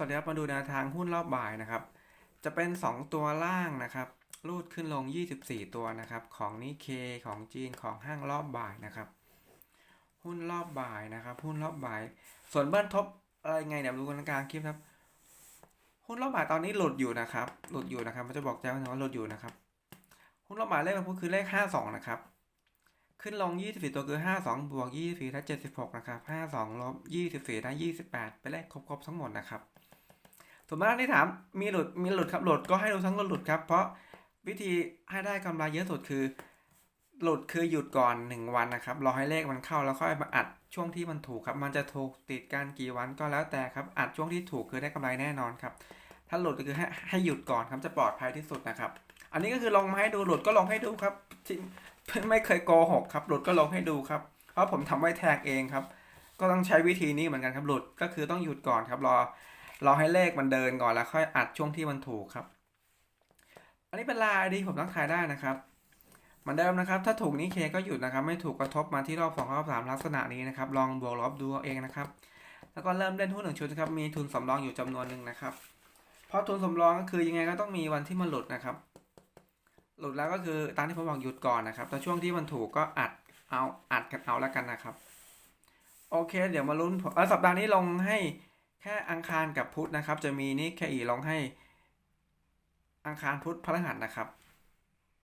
สวัสดีครับมาดูแนวทางหุ้นรอบบ่ายนะครับ จะเป็น 2 ตัวล่างนะครับรูดขึ้นลง 24 ตัวนะครับ ของนิเคของจีนของห้างรอบบ่ายนะครับ หุ้นรอบบ่ายนะครับ หุ้นรอบบ่าย ส่วนเบิ้ลทบอะไรไงเดี๋ยวดูกันกลางคลิปครับ หุ้นรอบบ่ายตอนนี้หลุดอยู่นะครับ หลุดอยู่นะครับมันจะบอกแจ้งว่าหลุดอยู่นะครับ หุ้นรอบบ่ายเลขมันพูดคือเลข 52 นะครับ ขึ้นลง 24 ตัวคือ 52 บวก 24ได้76 นะครับ 52ลบ24ได้28 เป็นเลขครบๆทั้งหมดนะครับ ส่วนมากที่ถามมีหลุดมีหลุดครับหลุดก็ให้ดูทั้งหลุดครับ เพราะวิธีให้ได้กำไรเยอะสุดคือ หลุดคือหยุดก่อน 1 วันนะครับรอให้เลขมันเข้าแล้วค่อยมาอัดช่วงที่มันถูกครับ มันจะถูกติดกันกี่วันก็แล้วแต่ครับอัดช่วงที่ถูกคือได้กำไรแน่นอนครับ ถ้าหลุดก็คือให้ให้หยุดก่อนครับจะปลอดภัยที่สุดนะครับ อันนี้ก็คือลองมาให้ดูหลุดก็ลองให้ดูครับที่ไม่เคยโกหกครับหลุดก็ลองให้ดูครับ เพราะผมทำไว้แท็กเองครับ ก็ต้องใช้วิธีนี้เหมือนกันครับหลุดก็คือต้องหยุดก่อนครับรอ รอให้เลขมันเดินก่อนแล้วค่อยอัดช่วงที่มันถูกครับ อันนี้เป็นลายดีผมต้องทายได้นะครับเหมือนเดิมนะครับ ถ้าถูกนี้เคก็หยุดนะครับ ไม่ถูกกระทบมาที่รอบสองรอบสามลักษณะนี้นะครับ ลองบวกลบดูเอาเองนะครับ แล้วก็เริ่มเล่นหุ้นหนึ่งชุดครับมีทุนสำรองอยู่จำนวนหนึ่งนะครับเพราะทุนสำรองก็คือยังไงก็ต้องมีวันที่มันหลุดนะครับ หลุดแล้วก็คือตามที่ผมบอกหยุดก่อนนะครับแต่ช่วงที่มันถูกก็อัดเอาอัดกันเอาแล้วกันนะครับ โอเค เดี๋ยวมาลุ้นผลเออสัปดาห์นี้ลงให้ แค่อังคารกับพุธนะครับ จะมีนี่แค่อีลงให้อังคารพุธพฤหัสนะครับ